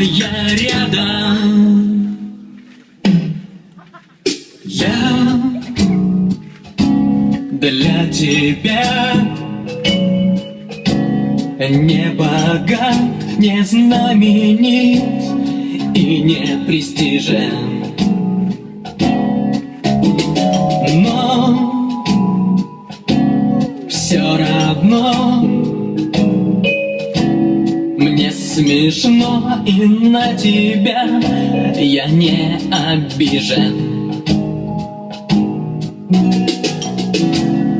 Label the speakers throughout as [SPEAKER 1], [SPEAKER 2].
[SPEAKER 1] я рядом. Я для тебя не богат, не знаменит и не престижен. Но все равно смешно и на тебя я не обижен.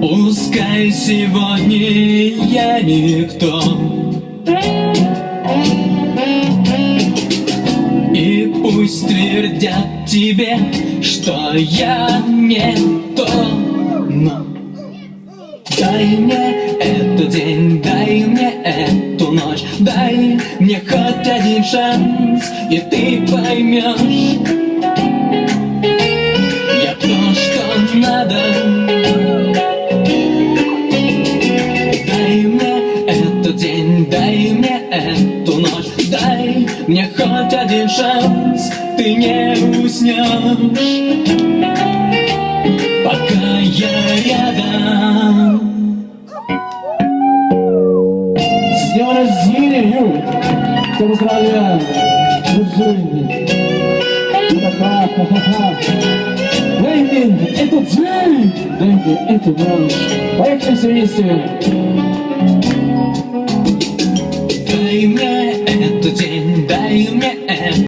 [SPEAKER 1] Пускай сегодня я никто И пусть твердят тебе, что я не то Но дай мне этот день, ночь Дай мне хоть один шанс, и ты поймешь Я то, что надо. Дай мне этот день, дай мне эту ночь, дай мне хоть один шанс, ты не уснешь, пока я рядом.
[SPEAKER 2] Rio. Estamos trabalhando. No Júnior. Muita capa, papá. Lending, é tu dizer. Lending, é tu dizer. Olha que tem ser isso. Lending, é tu.